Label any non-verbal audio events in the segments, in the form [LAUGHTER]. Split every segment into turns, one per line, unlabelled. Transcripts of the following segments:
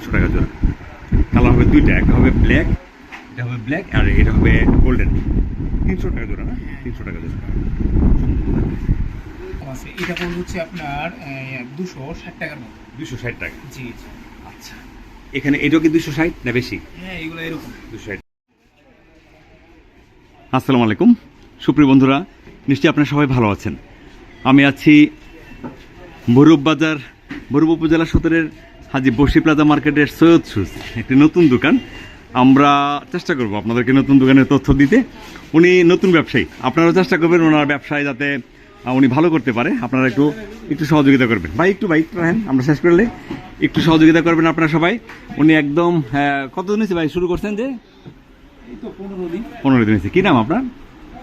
তিনশো টাকা জোড়া। কালার হবে দুইটা একটা হবে ব্ল্যাক এটা হবে ব্ল্যাক আর এটা হবে গোল্ডেন তিনশো টাকা জোড়া না? তিনশো টাকা জোড়া।
আছে। এটা পড়বে হচ্ছে আপনার দুশো ষাট টাকার মতো।
দুশো ষাট টাকা।
জি
আচ্ছা। এখানে এটাও কি দুশো ষাট না বেশি?
হ্যাঁ এগুলো এরকম।
দুশো ষাট। আসসালামু আলাইকুম। সুপ্রিয় বন্ধুরা নিশ্চয়ই আপনারা সবাই ভালো আছেন। আমি আছি বরুব বাজার বরুব উপজেলা সদরের হাজি বসি প্লাজা মার্কেটের সৈয়দ শুজ একটি নতুন দোকান। আমরা চেষ্টা করব আপনাদেরকে নতুন দোকানের তথ্য দিতে। উনি নতুন ব্যবসায়ী। আপনারাও চেষ্টা করবেন ওনার ব্যবসায় যাতে উনি ভালো করতে পারে। আপনারা একটু একটু সহযোগিতা করবেন। ভাই একটু বাইক রাখেন আমরা শেষ করলে একটু সহযোগিতা করবেন আপনারা সবাই। উনি একদম কতদিন হয়েছে ভাই শুরু করছেন যে?
পনেরো দিন।
হয়েছে। কি নাম আপনার?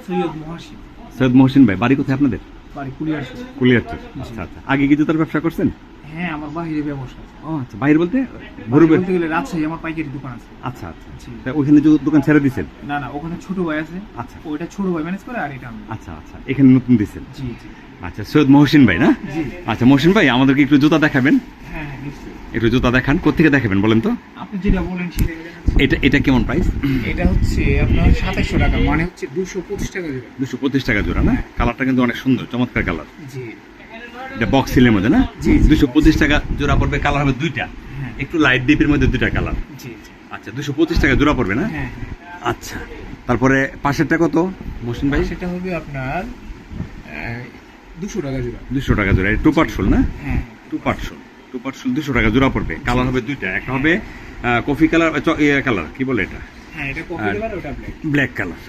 সৈয়দ মহাসিন।
সৈয়দ মহসিন ভাই। বাড়ি কোথায় আপনাদের? কুলিয়ারচর আচ্ছা আচ্ছা। আগে কি জুতার ব্যবসা করছেন?
হ্যাঁ আমার বাইরে ব্যবসা। আছে
ও আচ্ছা বাইরে বলতে ভরবে
বলতে গেলে রাজশাহী আমার পাইকারি দোকান আছে।
আচ্ছা আচ্ছা। তা ওইখানে যে দোকান ছেড়ে দিছেন
না না ওখানে ছোট ভাই আছে।
আচ্ছা।
ওইটা ছোট ভাই ম্যানেজ করে আর এটা আমি।
আচ্ছা আচ্ছা এখানে নতুন দিছেন
জি জি।
আচ্ছা সৈয়দ মহসিন ভাই না? আচ্ছা মহসিন ভাই আমাদেরকে একটু জুতা দেখাবেন।
হ্যাঁ হ্যাঁ
একটু জুতা দেখান কোথেকে দেখাবেন বলেন তো?
আপনি যেটা বলেন সেটা
এটা এটা কেমন প্রাইস
এটা হচ্ছে আপনার সাতাইশশো টাকা মানে হচ্ছে দুশো পঁচিশ টাকা জোড়া।
দুশো পঁচিশ টাকা জোড়া না? কালারটা কিন্তু অনেক সুন্দর চমৎকার কালার
জি।
এটা বক্স সিলের মধ্যে না?
জি।
দুশো পঁচিশ টাকা জোড়া পড়বে কালার হবে দুইটা।
হ্যাঁ।
একটু লাইট ডিপের মধ্যে দুইটা কালার
জি
আচ্ছা দুশো পঁচিশ টাকা জোড়া পড়বে না?
হ্যাঁ
আচ্ছা তারপরে পাশেরটা কত? মহসিন ভাই?
সেটা হবে আপনার দুশো টাকা জোড়া।
দুশো টাকা জোড়া টু পার্ট শোল না?
হ্যাঁ
টু পার্ট শোল টু পার্ট শোল দুশো টাকা জোড়া পড়বে কালার হবে দুইটা। একটা হবে কফি কালার ইয়ে কালার কি বলে এটা?
হ্যাঁ ব্ল্যাক
কালার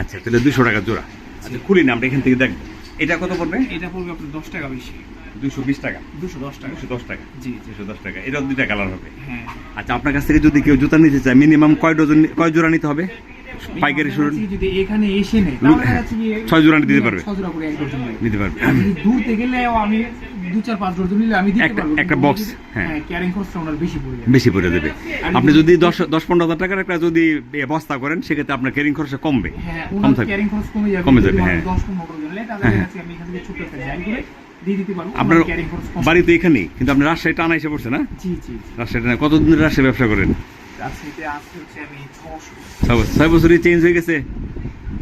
আচ্ছা তাহলে দুশো টাকা জোড়া। আচ্ছা খুলি না আমরা এখান থেকে দেখব। এটা কত পড়বে?
এটা পড়বে আপনার দশ টাকা বেশি।
দুশো বিশ টাকা।
দুশো দশ টাকা।
দুশো দশ টাকা।
জি
দুশো দশ টাকা। এটাও দুইটা কালার হবে।
হ্যাঁ।
আচ্ছা আপনার কাছ থেকে যদি কেউ জুতা নিতে চায় মিনিমাম কয় ডজন কয় জোড়া নিতে হবে? পাইকারি শুরু
যদি এখানে এসে নেয়
ছয় জোড়া দিতে পারবে।
ছয় জোড়া করে এক ডজন
নিতে পারবে।
দূর থেকে আমি দু চার পাঁচ ডজন নিলে আমি দিতে
একটা-
পারব যদি-
হ্যাঁ।
হ্যাঁ ক্যারিং খরচটা ওনার বেশি পড়ে যাবে।
বেশি পড়ে দেবে আপনি
যদি-
দশ দশ পনেরো হাজার টাকার একটা যদি বস্তা করেন সেক্ষেত্রে আপনার ক্যারিং খরচা কমবে।
হ্যাঁ
কম থাকবে।
ক্যারিং খরচ কমে যাবে
কমে যাবে, হ্যাঁ।
দশ পনেরো ডজন নেয় তাহলে
হ্যাঁ,
আমি এখান থেকে ছোট একটা জায়গা করে দিয়ে দিতে পারব।
আপনার বাড়ি তো এখানেই কিন্তু আপনি রাজশাহী টানা এসে পড়ছে না? রাজশাহী টানা কতদিন রাজশাহী ব্যবসা করেন? ছয় বছরই চেঞ্জ হয়ে গেছে।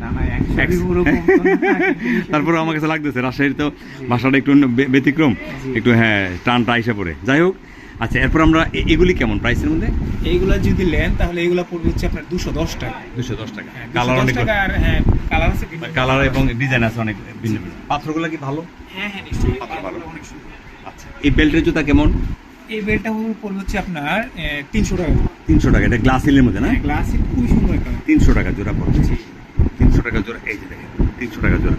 [LAUGHS] তারপরে আমার কাছে লাগতেছে রাজশাহীর তো ভাষাটা একটু ব্যতিক্রম একটু হ্যাঁ টানটা আইসা পড়ে। যাই হোক আচ্ছা এরপর আমরা এগুলি কেমন প্রাইসের মধ্যে?
এইগুলা যদি নেন তাহলে এইগুলা পড়বে হচ্ছে আপনার দুশো দশ টাকা।
দুশো দশ টাকা।
হ্যাঁ,
কালার অনেক
হ্যাঁ কালার আছে বিভিন্ন।
কালার এবং ডিজাইন আছে অনেক ভিন্ন ভিন্ন। পাথরগুলো কি ভালো?
হ্যাঁ হ্যাঁ নিশ্চয়ই।
পাথর ভালো।
অনেক সুন্দর।
আচ্ছা এই বেল্টের জুতা কেমন?
এই বেলটা পড়বে হচ্ছে আপনার তিনশো টাকা।
তিনশো টাকা এটা গ্লাস হিলের মধ্যে না?
গ্লাস খুবই সুন্দর
তিনশো টাকা জোড়া পড়বে। তিনশো টাকা জোড়া এই যে দেখেন তিনশো টাকা জোড়া।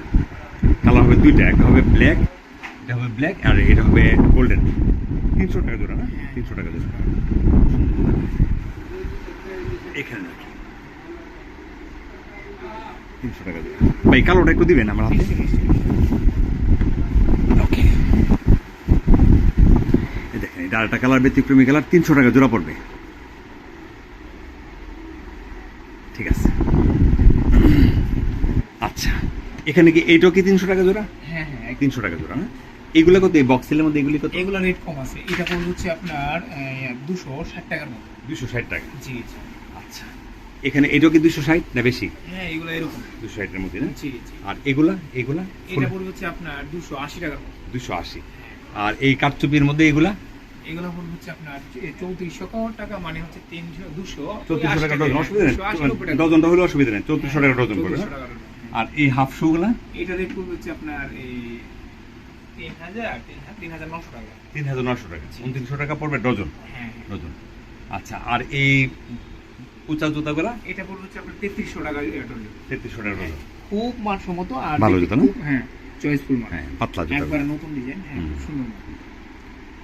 কালার হবে দুইটা একটা হবে ব্ল্যাক এটা হবে ব্ল্যাক আর এটা হবে গোল্ডেন তিনশো টাকা জোড়া না? তিনশো টাকা জোড়া। এখানে তিনশো টাকা জোড়া। ভাই কালোটা একটু দিবেন আমার হাতে। ওকে। দেখেন এটা আরেকটা কালার ব্যতিক্রমী কালার তিনশো টাকা জোড়া পড়বে। ঠিক আছে। আচ্ছা এখানে কি এইটাও কি তিনশো টাকা জোড়া?
হ্যাঁ হ্যাঁ
তিনশো টাকা জোড়া না? এগুলো কত এই বক্সেলের মধ্যে এগুলি কত?
এগুলা রেট কম আছে। এটা পড়বে হচ্ছে আপনার দুশো ষাট টাকার মতো।
দুশো ষাট টাকা।
জি জি।
আচ্ছা এখানে এটাও কি দুশো ষাট না বেশি?
হ্যাঁ এগুলো এরকম।
দুশো ষাটের মধ্যে না?
জি জি।
আর এগুলা এগুলা?
এটা পড়বে হচ্ছে আপনার দুশো আশি টাকার মতো।
দুশো আশি। আর এই কাঠচুপির মধ্যে এগুলা?
এগুলো হচ্ছে আপনার চৌত্রিশশো টাকা মানে হচ্ছে তিনশো দুশো
চৌত্রিশশো টাকা ডজন অসুবিধা নেই। ডজনটা হলে অসুবিধা নেই চৌত্রিশশো টাকা ডজন পড়বে। আর এই হাফ শুগুলা?
এটা রেট পড়বে হচ্ছে আপনার এই তিন হাজার তিন হাজার নশো টাকা।
তিন হাজার নশো টাকা। উনত্রিশশো টাকা পড়বে? ডজন।
হ্যাঁ হ্যাঁ।
ডজন। আচ্ছা আর এই উঁচা জুতাগুলা?
এটা পড়বে হচ্ছে আপনার তেত্রিশশো টাকা এয়ারটেল
তেত্রিশশো টাকা ডজন।
খুব মানসম্মত আর
ভালো জুতা না?
হ্যাঁ চয়েসফুল মান
হ্যাঁ পাতলা জুতা।
একবারে নতুন ডিজাইন হ্যাঁ। সুন্দর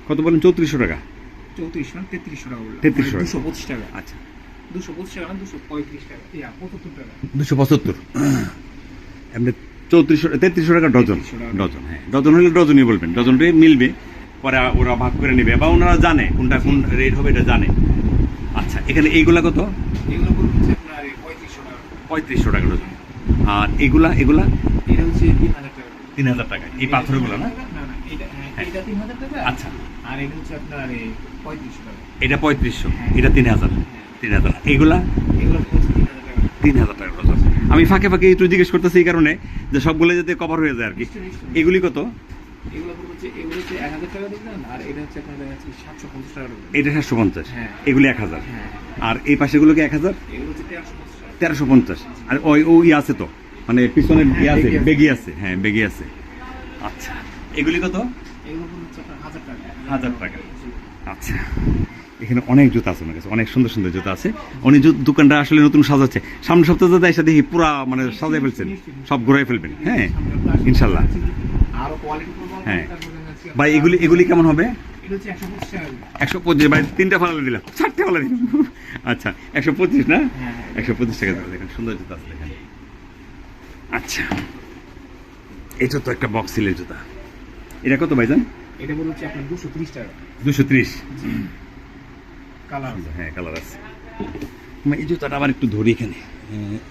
কত বলেন? চৌত্রিশশো টাকা।
চৌত্রিশশো না তেত্রিশশো টাকা বললাম
3300 টাকা।
দুশো পঁচিশ টাকা।
আচ্ছা।
দুশো পঁচিশ টাকা না দুশো পঁয়ত্রিশ টাকা? পঁচাত্তর টাকা।
দুশো পঁচাত্তর। এমনি চৌত্রিশশো তেত্রিশশো টাকা ডজন। ডজন হ্যাঁ। ডজন হলে ডজনই বলবেন। ডজনটাই মিলবে। পরে ওরা ভাগ করে নেবে। বা ওনারা জানে কোনটা কোন রেট হবে এটা জানে। আচ্ছা এখানে এইগুলা কত?
এগুলো হচ্ছে আপনার পঁয়ত্রিশশো টাকা।
পঁয়ত্রিশশো টাকা ডজন। আর এগুলা এগুলা?
এটা হচ্ছে তিন হাজার টাকা।
তিন হাজার টাকা। এই পাথরগুলো না?
এটা হ্যাঁ।
হ্যাঁ।
এটা তিন হাজার টাকা?
আচ্ছা।
আর এটা হচ্ছে আপনার পঁয়ত্রিশশো টাকা।
এটা পঁয়ত্রিশশো। এটা তিন হাজার তিন হাজার এগুলা?
এগুলো তিন হাজার টাকা।
ডজন আমি ফাঁকে ফাঁকে একটু জিজ্ঞেস করতেছি এই কারণে যে সবগুলো যাতে কভার হয়ে যায় আর কি। এগুলি কত?
এটা সাতশো পঞ্চাশ হ্যাঁ।
এগুলি এক হাজার
হ্যাঁ।
আর এই পাশেগুলোকে এক হাজার
তেরোশো পঞ্চাশ
আর ওই ও ই আছে তো। মানে পিছনে
হ্যাঁ,
ইয়ে আছে।
বেগি আছে।
হ্যাঁ বেগি আছে। আচ্ছা। এগুলি কত?
হাজার টাকা।
আচ্ছা। এখানে অনেক জুতা আছে ওনার কাছে অনেক সুন্দর সুন্দর জুতা আছে। উনি জু- দোকানটা আসলে নতুন সাজাচ্ছে। সামনের সপ্তাহে যদি এসে দেখি পুরা মানে সাজাই ফেলছেন সব ঘুরাই ফেলবেন হ্যাঁ? ইনশাল্লাহ। হ্যাঁ। ভাই এগুলি এগুলি কেমন হবে?
একশো পঁচিশ
ভাই তিনটা ফালা দিলাম। চারটে ফালা দিলাম। আচ্ছা একশো পঁচিশ না?
হ্যাঁ।
একশো পঁচিশ টাকা দেখেন সুন্দর জুতা আছে দেখেন। আচ্ছা। এটা তো একটা বক্স সিলের জুতা। এটা কত ভাইজান?
এটা বলে হচ্ছে আপনার দুশো ত্রিশ টাকা।
দুশো ত্রিশ?
কালার
হ্যাঁ কালার আছে। এই জুতাটা আবার একটু ধরি এখানে।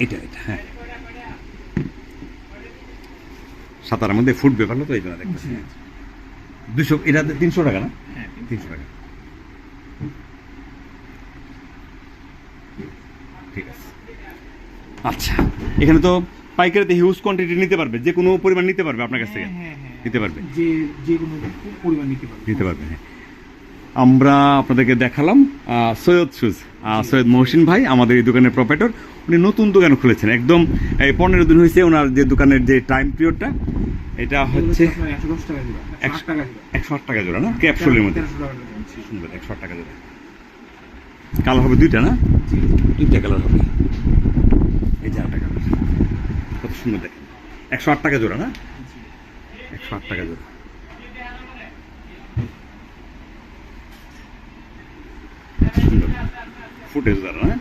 এটা এটা হ্যাঁ। সাতার মধ্যে ফুটবে ভালো তো এই জন্য দেখতেছি। দুশো এটা তিনশো টাকা না?
হ্যাঁ
তিনশো টাকা। ঠিক আছে। আচ্ছা এখানে তো পাইকারিতে হিউজ কোয়ান্টিটি নিতে পারবে যে কোনো পরিমাণ নিতে পারবে আপনার কাছ থেকে।
হ্যাঁ, হ্যাঁ।
নিতে পারবে।
যে যে কোনো পরিমাণ নিতে পারবে।
নিতে পারবে হ্যাঁ। আমরা আপনাদেরকে দেখালাম সৈয়দ শুজ সৈয়দ মহসিন ভাই আমাদের এই দোকানের প্রপারেটর উনি নতুন দোকান খুলেছেন। একদম এই পনেরো দিন হয়েছে ওনার যে দোকানের যে টাইম পিরিয়ডটা এটা হচ্ছে
একশো আট টাকা
জোড়া। না? ক্যাপসুলের মধ্যে। সুন্দর একশো আট টাকা জোড়া। কালার হবে দুইটা না? দুইটা কালার হবে। এই যে আটটা কালার। কত সুন্দর দেখেন। একশো আট টাকা জোড়া না? আট টাকা জোড়া ফুটেজ হ্যাঁ?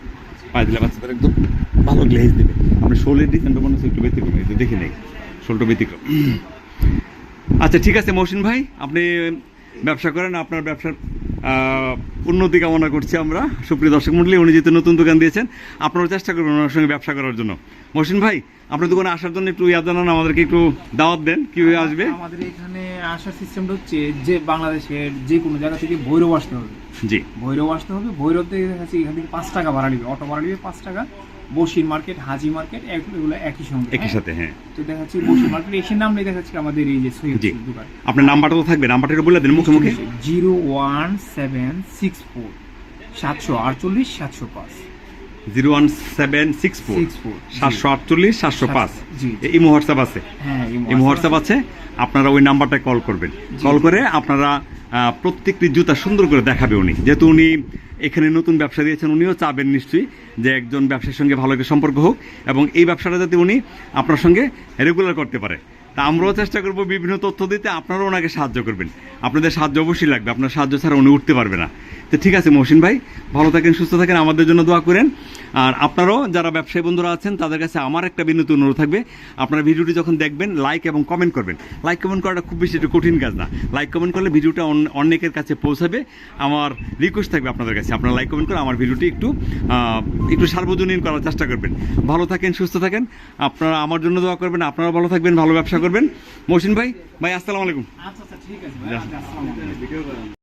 পায়ে দিলে একদম ভালো একটু ব্যতিক্রম নেই। আচ্ছা ঠিক আছে মৌসিন ভাই, আপনি ব্যবসা করেন, আপনার ব্যবসার উন্নতি কামনা করছি আমরা। সুপ্রিয় দর্শক মন্ডলী উনি যেহেতু নতুন দোকান দিয়েছেন আপনারা চেষ্টা করবেন ওনার সঙ্গে ব্যবসা করার জন্য। মহসিন ভাই, আপনার দোকানে আসার জন্য একটু ইয়াদ জানান, আমাদেরকে একটু দাওয়াত দেন, কীভাবে আসবে?
আমাদের এখানে আসার সিস্টেমটা হচ্ছে যে বাংলাদেশের যে কোনো জায়গা থেকে ভৈরব আসতে হবে।
জি।
ভৈরব আসতে হবে। ভৈরব থেকে দেখা যাচ্ছে এখান থেকে পাঁচ টাকা ভাড়া নিবে। অটো ভাড়া নিবে পাঁচ টাকা। বসির মার্কেট হাজি মার্কেট এগুলো একই সঙ্গে
একই
হ্যাঁ?
সাথে হ্যাঁ।
তো দেখা যাচ্ছে বসির মার্কেট এসে নামলে দেখা যাচ্ছে আমাদের এই যে সৈয়দ দোকান।
আপনার নাম্বারটা তো থাকবে নাম্বারটা বলে দেন মুখে মুখে।
Zero one seven six four সাতশো আটচল্লিশ সাতশো পাঁচ।
Zero one seven six four সাতশো আটচল্লিশ সাতশো পাঁচ। এই হোয়াটসঅ্যাপ আছে?
হ্যাঁ
এই হোয়াটসঅ্যাপ আছে। আপনারা ওই নাম্বারটায় কল করবেন। কল করে আপনারা প্রত্যেকটি জুতা সুন্দর করে দেখাবে উনি। যেহেতু উনি এখানে নতুন ব্যবসা দিয়েছেন, উনিও চাবেন নিশ্চয়ই যে একজন ব্যবসার সঙ্গে ভালো সম্পর্ক হোক এবং এই ব্যবসাটা যাতে উনি আপনার সঙ্গে রেগুলার করতে পারে। তা আমরাও চেষ্টা করব বিভিন্ন তথ্য দিতে আপনারাও ওনাকে সাহায্য করবেন। আপনাদের সাহায্য অবশ্যই লাগবে আপনার সাহায্য ছাড়া উনি উঠতে পারবে না। তো ঠিক আছে মহসিন ভাই ভালো থাকেন সুস্থ থাকেন আমাদের জন্য দোয়া করেন। আর আপনারাও যারা ব্যবসায়ী বন্ধুরা আছেন তাদের কাছে আমার একটা বিনীত অনুরোধ থাকবে। আপনারা ভিডিওটি যখন দেখবেন লাইক এবং কমেন্ট করবেন। লাইক কমেন্ট করাটা খুব বেশি একটু কঠিন কাজ না। লাইক কমেন্ট করলে ভিডিওটা অন- অনেকের কাছে পৌঁছাবে। আমার রিকোয়েস্ট থাকবে আপনাদের কাছে। আপনারা লাইক কমেন্ট করে আমার ভিডিওটি একটু একটু সার্বজনীন করার চেষ্টা করবেন। ভালো থাকেন সুস্থ থাকেন। আপনারা আমার জন্য দোয়া করবেন। আপনারা ভালো থাকবেন ভালো ব্যবসা করবেন। মহসিন ভাই ভাই আসসালামু আলাইকুম।
আচ্ছা আচ্ছা ঠিক আছে